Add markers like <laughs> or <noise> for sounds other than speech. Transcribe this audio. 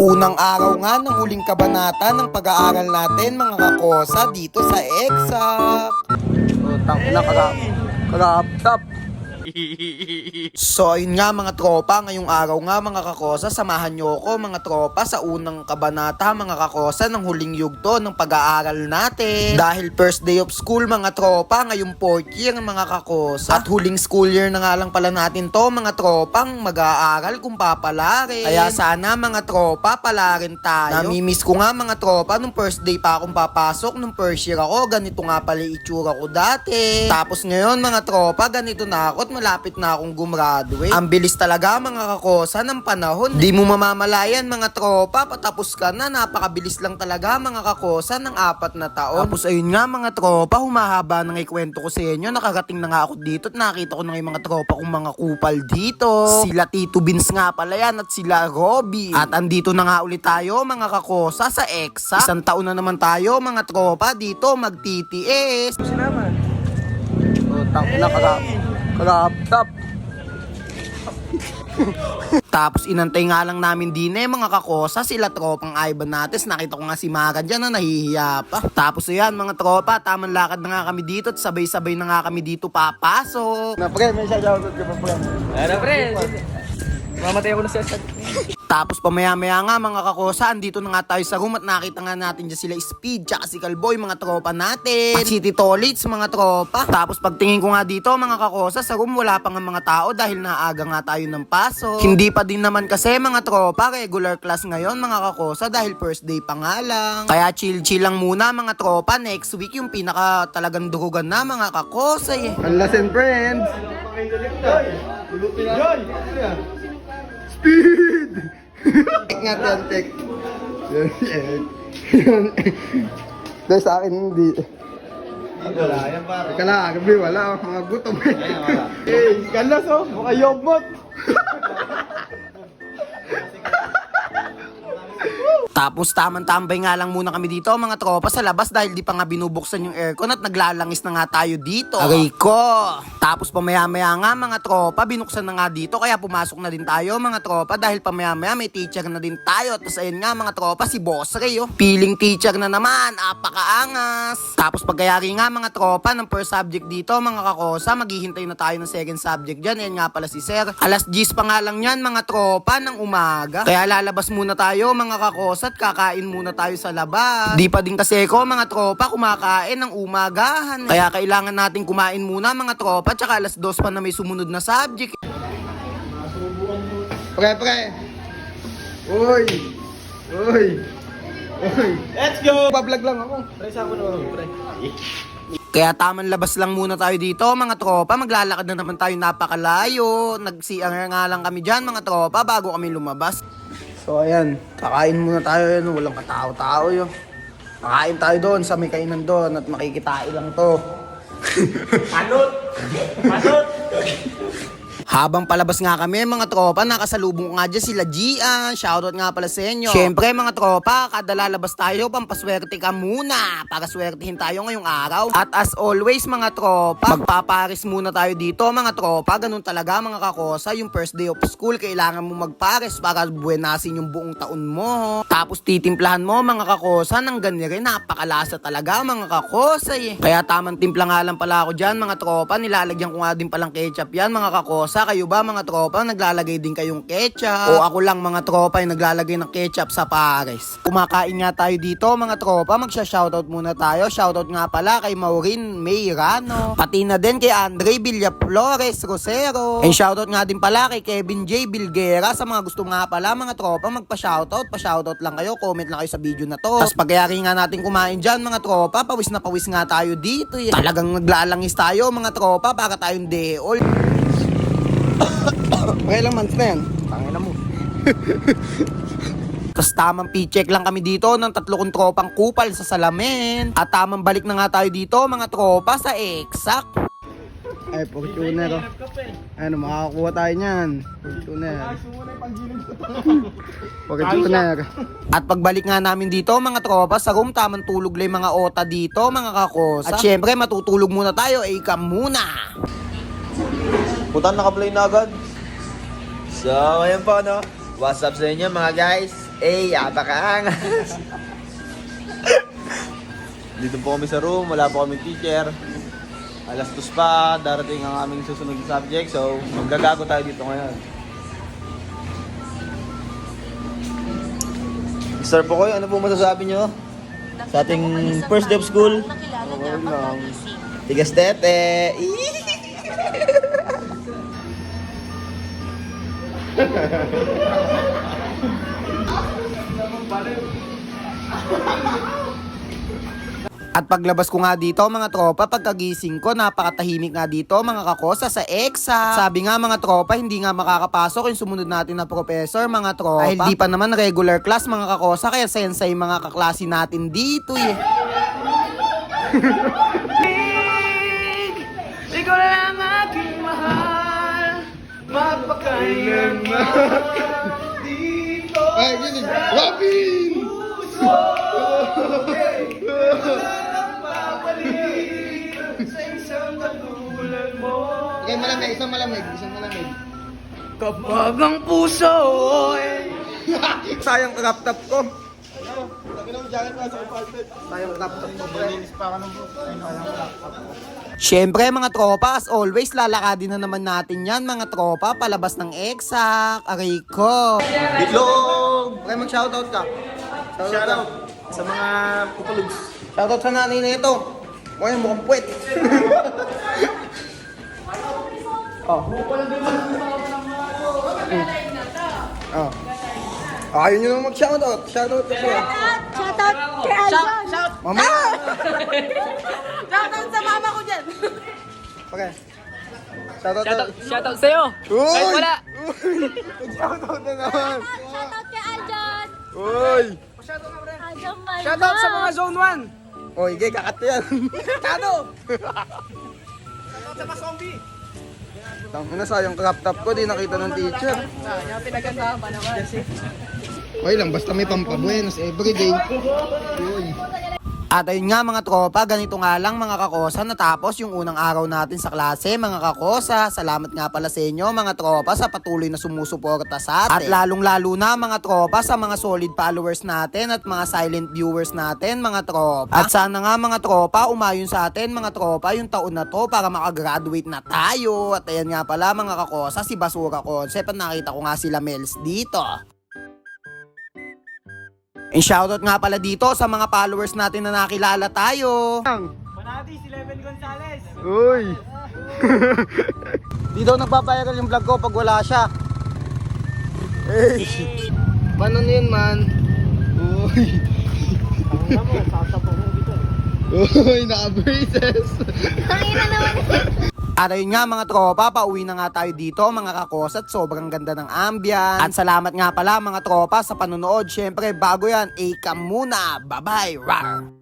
Unang araw nga ng huling kabanata ng pag-aaral natin mga kakosa dito sa EXAC. Utang na kagap. Kagap-tap. <laughs> So ayun nga mga tropa, ngayong araw nga mga kakosa, samahan nyo ko mga tropa sa unang kabanata mga kakosa ng huling yugto ng pag-aaral natin. Dahil first day of school mga tropa, ngayong fourth year mga kakosa. At huling school year na nga lang pala natin to mga tropang mag-aaral kung papalarin. Kaya sana mga tropa palarin tayo. Namimiss ko nga mga tropa nung first day pa akong papasok, nung first year ako, ganito nga pala itsura ko dati. Tapos ngayon mga tropa, ganito na ako at malapit na akong gumraduate. Ang bilis talaga mga kakosa ng panahon. Di mo mamamalayan mga tropa, patapos ka na, napakabilis lang talaga mga kakosa ng apat na taon. Tapos ayun nga mga tropa, humahaba nang ikwento ko sa inyo, nakarating na nga ako dito at nakita ko na nga yung mga tropa kong mga kupal dito. Sila Tito Vince nga pala yan at sila Robby. At andito na nga ulit tayo mga kakosa sa EXA. Isang taon na naman tayo mga tropa dito mag-TTS. Sinama. Utang na kagap. Kagap-tap. Tapos inantay nga lang namin din eh mga kakosa sila tropang Ivan natin. Nakita ko nga si Mara dyan na nahihiya pa. Tapos ayan mga tropa, tamang lakad na nga kami dito at sabay-sabay na nga kami dito papasok. Na pre, may shoutout ka pa pre. Ano pre? Mamatay ako na sa Tapos pamaya-maya nga mga kakosa, andito na nga tayo sa room at nakita nga natin dyan sila Speed tsaka si Calboy, mga tropa natin. At Tito Litz, mga tropa. Tapos pagtingin ko nga dito mga kakosa, sa room wala pa nga mga tao dahil naaga nga tayo ng pasok. Hindi pa din naman kasi mga tropa, regular class ngayon mga kakosa dahil first day pa nga lang. Kaya chill-chill lang muna mga tropa, next week yung pinaka talagang durugan na mga kakosa eh. Unless and friends. Speed! Nga yan, tek. Dahil sa akin hindi. Wala, yan para. Teka lang, gabi wala. Mga gutom. Eh, kalas oh. Mukha yobot. Tapos tamang-tambay nga lang muna kami dito mga tropa sa labas dahil di pa nga binubuksan yung aircon at naglalangis na nga tayo dito. Aray ko! Tapos pamaya-maya nga mga tropa, binuksan na nga dito kaya pumasok na din tayo mga tropa dahil pamaya-maya may teacher na din tayo. Tapos ayun nga mga tropa, si Boss Ray oh. Feeling teacher na naman, apakaangas. Tapos pagkayari nga mga tropa ng first subject dito mga kakosa, maghihintay na tayo ng second subject dyan. Yan nga pala si Sir. Alas 10 pa nga lang yan mga tropa ng umaga. Kaya lalabas muna tayo mga kakosa at kakain muna tayo sa labas. Di pa din kasi ko mga tropa kumakain ng umagahan. Kaya kailangan natin kumain muna mga tropa tsaka alas 2 pa na may sumunod na subject. Pre, pre. Uy. Uy. Uy. Let's go! Bablog lang ako. Pre, sa ako naman, pre. Kaya tamang labas lang muna tayo dito mga tropa. Maglalakad na naman tayo napakalayo. Nag-CR nga lang kami dyan mga tropa bago kami lumabas. So ayan, kakain muna tayo yun, walang katao-tao yun. Kakain tayo doon sa may kainan doon at makikitain lang to. Panot! Panot! Habang palabas nga kami mga tropa, nakasalubong ko nga dyan sila Gian. Shoutout nga pala sa inyo. Siyempre mga tropa, kada lalabas tayo, pampaswerte ka muna para swertihin tayo ngayong araw. At as always mga tropa, magpaparis muna tayo dito mga tropa. Ganun talaga mga kakosa, yung first day of school, kailangan mo magpares para buenasin yung buong taon mo. Tapos titimplahan mo mga kakosa ng ganyan napakalasa talaga mga kakosa eh. Kaya tamang timpla nga lang pala ako dyan mga tropa, nilalagyan ko nga din palang ketchup yan mga kakosa. Kayo ba mga tropa, naglalagay din kayong ketchup? O ako lang mga tropa yung naglalagay ng ketchup sa pares. Kumakain nga tayo dito mga tropa, magsha-shoutout muna tayo. Shoutout nga pala kay Maureen Mayrano. Pati na din kay Andre Villaflores Rosero. And shoutout nga din pala kay Kevin J. Bilguera. Sa mga gusto nga pala mga tropa, magpa-shoutout. Pa-shoutout lang kayo, comment lang kayo sa video na to. Tapos pagkayari nga natin kumain dyan mga tropa, pawis na pawis nga tayo dito. Eh. Talagang naglalangis tayo mga tropa para tayong deol. Mga ilang months na yan? Tangin na mo. <laughs> Tapos tamang p-check lang kami dito ng tatlo kong tropang kupal sa salamin. At tamang balik na nga tayo dito mga tropa sa exact. Ay, Fortuner. oh. Ano, makakakuha tayo niyan. Fortuner. <laughs> Fortuner. At pagbalik nga namin dito mga tropa sa room, tamang tulog lang yung mga ota dito mga kakos. At syempre matutulog muna tayo, eh ka muna. Putan, naka-play na agad. So, ayan po, no? What's up sa inyo, mga guys? Eh, apakaangas. Dito po kami sa room, wala po kami teacher. Alas dos pa, darating ang aming susunod na subject. So, maggagago tayo dito ngayon. Mr. Pokoy, ano po masasabi nyo? Sa ating first day of school? Nakilala niya pagkagising. Tigas tete! <laughs> At paglabas ko nga dito mga tropa, pagkagising ko, napakatahimik nga dito mga kakosa sa EXA. Sabi nga mga tropa, hindi nga makakapasok yung sumunod natin na professor mga tropa. Dahil di pa naman regular class mga kakosa, kaya sensei mga kaklase natin dito eh. <laughs> Mapakailanman Dito Ay, gini. Robin! Sa isang malamig. Isang malamig. Isang malamig. Kapag ang puso ay <laughs> Sayang laptop ko. Siyempre mga tropa, as always, lalakadin na naman natin yan mga tropa, palabas ng EXA, aray ko. Bitlog! Okay, mag-shoutout ka. Shoutout ka. Shoutout sa mga kupalugs Shoutout sa nanay na ito. Okay, mukhang puwet. <laughs> oh. Oh. Ayaw nyo naman mag-shoutout. Shoutout ka siya. Shoutout kay Aljon! Shout, Mamaya. <laughs> Shoutout sa mama ko dyan! Okay. Shoutout. Shoutout, shoutout sa'yo! Uy! Kahit wala! <laughs> Shoutout na naman. Shoutout kay Aljon! Uy! Aljon Malva! Shoutout sa mga zone 1! Oy, gay, kakat yan. Kado! Shoutout sa mga zombie! Tangina, sayang laptop ko. Di nakita ng teacher. Yung pinagandahan pa naman. Okay lang, basta may pampabuenos everyday. Uy. At ayun nga mga tropa, ganito nga lang mga kakosa natapos yung unang araw natin sa klase mga kakosa. Salamat nga pala sa inyo mga tropa sa patuloy na sumusuporta sa atin. At lalong lalo na mga tropa sa mga solid followers natin at mga silent viewers natin mga tropa. At sana nga mga tropa umayon sa atin mga tropa yung taon na to para makagraduate na tayo. At ayan nga pala mga kakosa si Basura Concept at nakita ko nga sila Mels dito. And shoutout nga pala dito sa mga followers natin na nakilala tayo. Manati si Leven Gonzales! Uy! <laughs> Di daw nagpapayagal yung vlog ko pag wala siya. Hey! Paano na yun, man? Uy! Ang mo, sasapong mo dito. Uy, naka-braces! At ayun nga mga tropa, pauwi na nga tayo dito mga kakos at sobrang ganda ng ambience. At salamat nga pala mga tropa sa panonood. Syempre bago yan, ikam muna. Bye-bye. Rar!